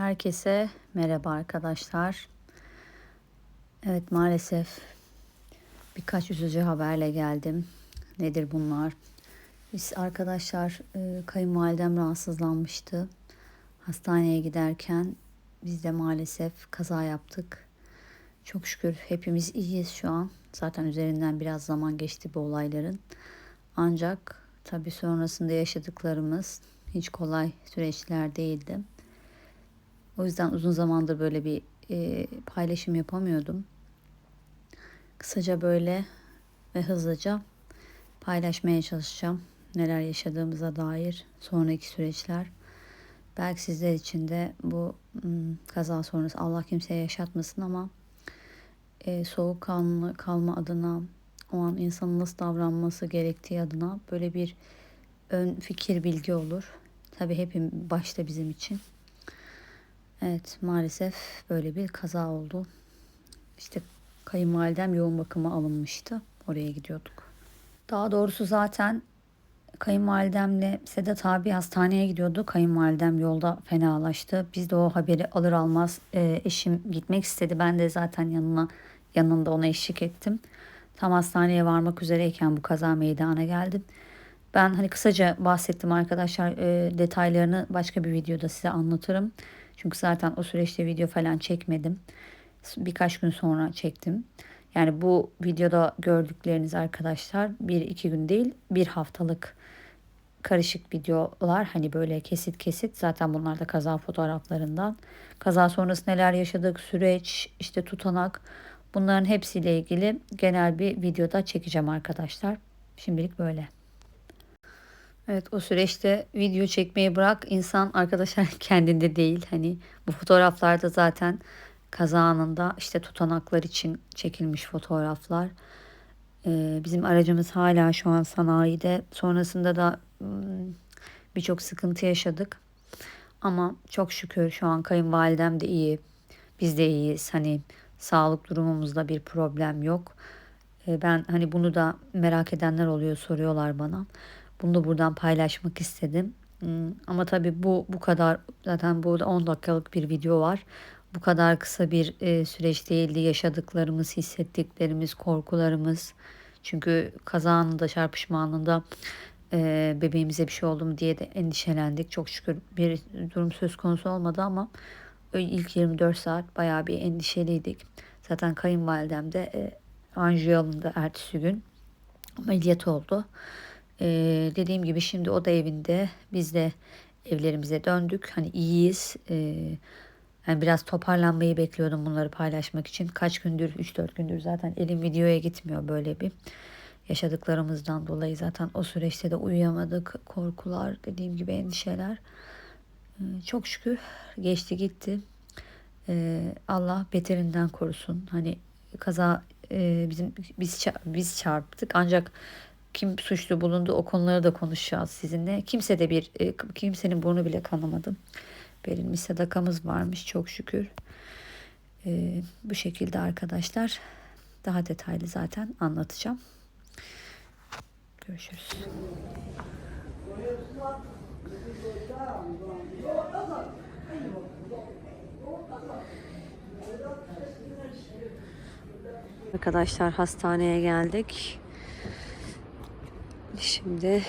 Herkese merhaba arkadaşlar. Evet maalesef birkaç üzücü haberle geldim. Nedir bunlar? Biz arkadaşlar e, kayınvalidem rahatsızlanmıştı. Hastaneye giderken biz de maalesef kaza yaptık. Çok şükür hepimiz iyiyiz şu an. Zaten üzerinden biraz zaman geçti bu olayların. Ancak tabii sonrasında yaşadıklarımız hiç kolay süreçler değildi. O yüzden uzun zamandır böyle bir e, paylaşım yapamıyordum. Kısaca böyle ve hızlıca paylaşmaya çalışacağım. Neler yaşadığımıza dair sonraki süreçler. Belki sizler için de bu m, kaza sonrası Allah kimseye yaşatmasın ama e, soğukkanlı kalma adına o an insanın nasıl davranması gerektiği adına böyle bir ön fikir bilgi olur. Tabii hepim başta bizim için. Evet maalesef böyle bir kaza oldu. İşte kayınvalidem yoğun bakıma alınmıştı. Oraya gidiyorduk. Daha doğrusu zaten kayınvalidemle Sedat abi hastaneye gidiyordu. Kayınvalidem yolda fenalaştı. Biz de o haberi alır almaz e, eşim gitmek istedi. Ben de zaten yanına yanında ona eşlik ettim. Tam hastaneye varmak üzereyken bu kaza meydana geldi. Ben hani kısaca bahsettim arkadaşlar e, detaylarını başka bir videoda size anlatırım. Çünkü zaten o süreçte video falan çekmedim. Birkaç gün sonra çektim. Yani bu videoda gördükleriniz arkadaşlar bir iki gün değil bir haftalık karışık videolar hani böyle kesit kesit zaten bunlar da kaza fotoğraflarından. Kaza sonrası neler yaşadık süreç işte tutanak bunların hepsiyle ilgili genel bir videoda çekeceğim arkadaşlar. Şimdilik böyle. Evet o süreçte video çekmeyi bırak insan arkadaşlar kendinde değil. Hani bu fotoğraflarda zaten kaza anında işte tutanaklar için çekilmiş fotoğraflar. Ee, bizim aracımız hala şu an sanayide. Sonrasında da hmm, birçok sıkıntı yaşadık. Ama çok şükür şu an kayınvalidem de iyi. Biz de iyiyiz. Hani sağlık durumumuzda bir problem yok. Ee, ben hani bunu da merak edenler oluyor soruyorlar bana. Bunu da buradan paylaşmak istedim. Hmm, Ama tabii bu bu kadar zaten burada 10 dakikalık bir video var. Bu kadar kısa bir e, süreç değildi. Yaşadıklarımız, hissettiklerimiz, korkularımız. Çünkü kaza anında, çarpışma anında e, bebeğimize bir şey oldu mu diye de endişelendik. Çok şükür bir durum söz konusu olmadı ama ilk 24 saat bayağı bir endişeliydik. Zaten kayınvalidem de e, anjiyo alındı ertesi gün. Ameliyat oldu. Ee, dediğim gibi şimdi o da evinde. Biz de evlerimize döndük. Hani iyiyiz. Ee, yani biraz toparlanmayı bekliyordum bunları paylaşmak için. Kaç gündür, 3-4 gündür zaten elim videoya gitmiyor böyle bir. Yaşadıklarımızdan dolayı zaten o süreçte de uyuyamadık. Korkular, dediğim gibi endişeler. Ee, çok şükür geçti gitti. Ee, Allah beterinden korusun. Hani kaza e, bizim biz biz çarptık ancak kim suçlu bulundu o konuları da konuşacağız sizinle. Kimse de bir e, kimsenin burnu bile kanamadı. Verilmiş sadakamız varmış çok şükür. E, bu şekilde arkadaşlar daha detaylı zaten anlatacağım. Görüşürüz. Arkadaşlar hastaneye geldik. Şimdi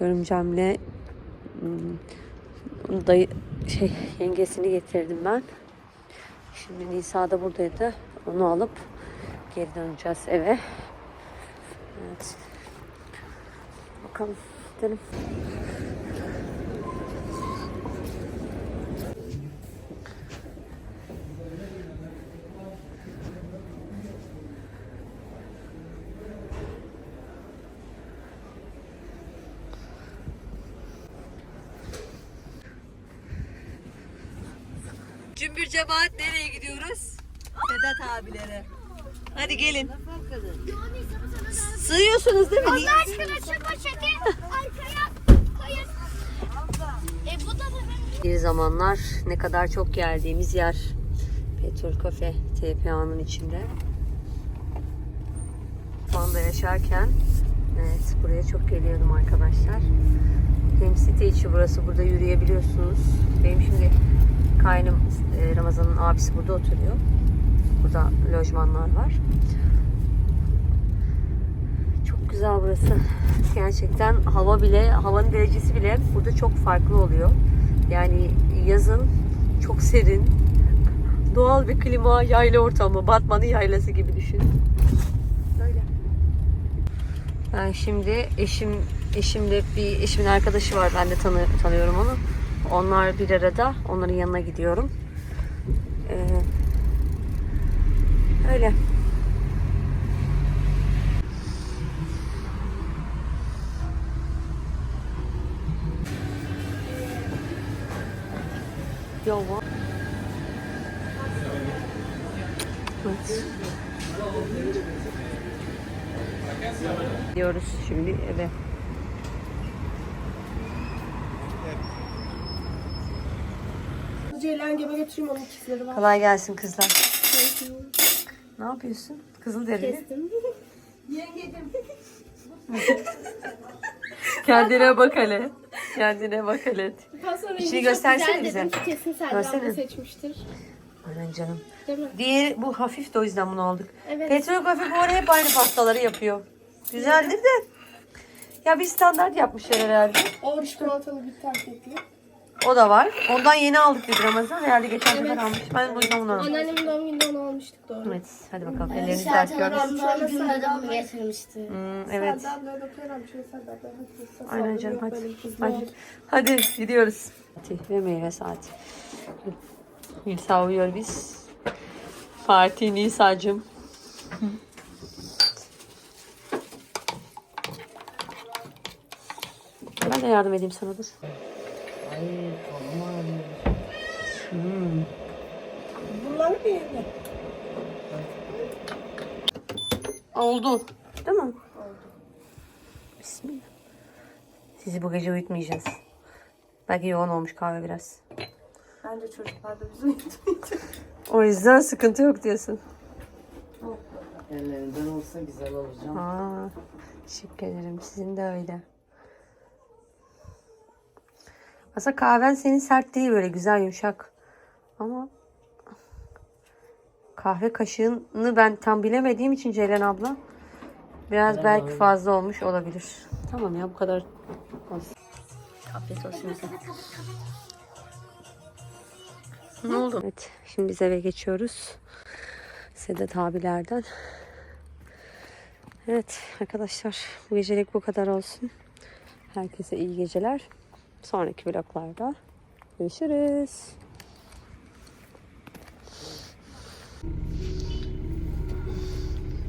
görümcemle hmm, dayı şey yengesini getirdim ben. Şimdi Nisa da buradaydı. Onu alıp geri döneceğiz eve. Evet. Bakalım gidelim. Cümbür cemaat nereye gidiyoruz? Sedat abilere. Hadi gelin. Sığıyorsunuz değil mi? Allah aşkına şu poşeti arkaya koyun. E bu da. Bir zamanlar ne kadar çok geldiğimiz yer. Petrol Kafe TPA'nın içinde. Şu anda yaşarken evet buraya çok geliyordum arkadaşlar. Hem site içi burası burada yürüyebiliyorsunuz. Benim şimdi kaynım e, Ramazan'ın abisi burada oturuyor. Burada lojmanlar var. Çok güzel burası. Gerçekten hava bile, havanın derecesi bile burada çok farklı oluyor. Yani yazın çok serin, doğal bir klima, yayla ortamı, Batman'ın yaylası gibi düşün. Böyle. Ben şimdi eşim eşimle bir eşimin arkadaşı var. Ben de tanı, tanıyorum onu. Onlar bir arada. Onların yanına gidiyorum. Ee, öyle. Yo, what? Evet. Gidiyoruz şimdi eve. Ceylan gibi götüreyim onun ikizleri var. Kolay gelsin kızlar. Ne yapıyorsun? Kızıl derili. Kestim. Kendine bak hele. Kendine bak hele. Daha sonra İçini çok göstersene güzel bize. Dedim ki kesin Selda Görsene. abla seçmiştir. Aynen canım. Değil mi? Diğeri bu hafif de o yüzden bunu aldık. Evet. Petrografik bu ara hep aynı pastaları yapıyor. Güzeldir de. Ya bir standart yapmışlar herhalde. O çikolatalı bir paketli. O da var. Ondan yeni aldık dedi Ramazan. Herhalde geçen sefer almış. Ben o yüzden bunu aldım. Anneannemin doğum gününde onu almıştık doğru. Evet. Hadi bakalım. Ellerinizi dert görün. Doğum gününde de bunu getirmişti. Hmm, evet. Hadi. Aynen canım hadi. Hadi, hadi gidiyoruz. Ve meyve saati. Nisa uyuyor biz. Fatih Nisa'cığım. Ben de yardım edeyim sana dur. Bunları mı yedin? Oldu. Değil mi? Oldu. Bismillah. Sizi bu gece uyutmayacağız. Belki yoğun olmuş kahve biraz. Bence çocuklar da bizi uyutmayacak. O yüzden sıkıntı yok diyorsun. Ellerinden olsa güzel olacağım. Aa, teşekkür ederim. Sizin de öyle. Aslında kahven senin sert değil böyle güzel yumuşak. Ama kahve kaşığını ben tam bilemediğim için Ceylan abla biraz belki fazla olmuş olabilir. Tamam ya bu kadar olsun. Afiyet olsun. Ne oldu? Evet, şimdi biz eve geçiyoruz. Sedat abilerden. Evet arkadaşlar bu gecelik bu kadar olsun. Herkese iyi geceler. Sonraki vloglarda görüşürüz.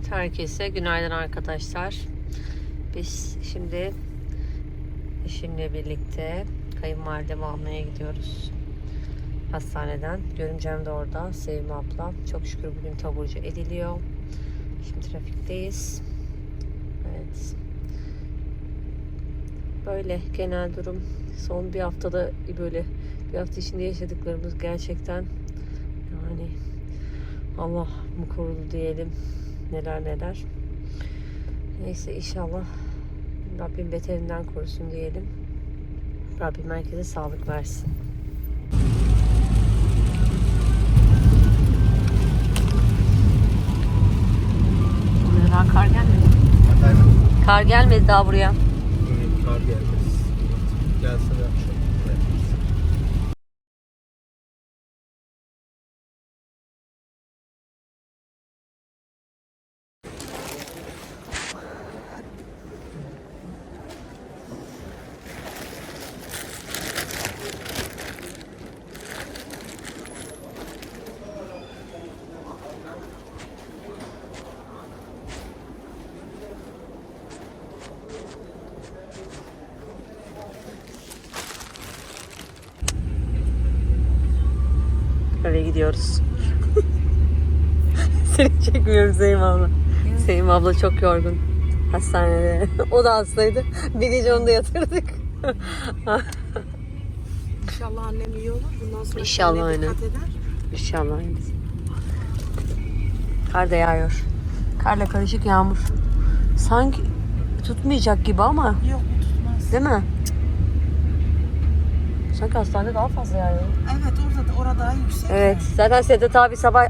Herkese günaydın arkadaşlar. Biz şimdi eşimle birlikte kayınvalidemi almaya gidiyoruz. Hastaneden. Görümcem de orada. Sevim abla. Çok şükür bugün taburcu ediliyor. Şimdi trafikteyiz. Evet. Böyle genel durum. Son bir haftada böyle bir hafta içinde yaşadıklarımız gerçekten yani Allah mı korudu diyelim. Neler neler. Neyse inşallah Rabbim beterinden korusun diyelim. Rabbim herkese sağlık versin. Daha kar gelmedi. Kar gelmedi daha buraya. Kar gelmez. Gelse de akşam. Eve gidiyoruz. Seni çekmiyorum Seyim abla. Seyim abla çok yorgun. Hastanede. o da hastaydı. Bir gece onu da yatırdık. İnşallah annem iyi olur. Bundan sonra İnşallah, aynen. dikkat eder. İnşallah. Kar da yağıyor. Karla karışık yağmur. Sanki tutmayacak gibi ama Yok tutmaz. değil mi? Sanki hastanede daha fazla yani. Evet orada da orada daha yüksek. Evet. Zaten Sedat abi sabah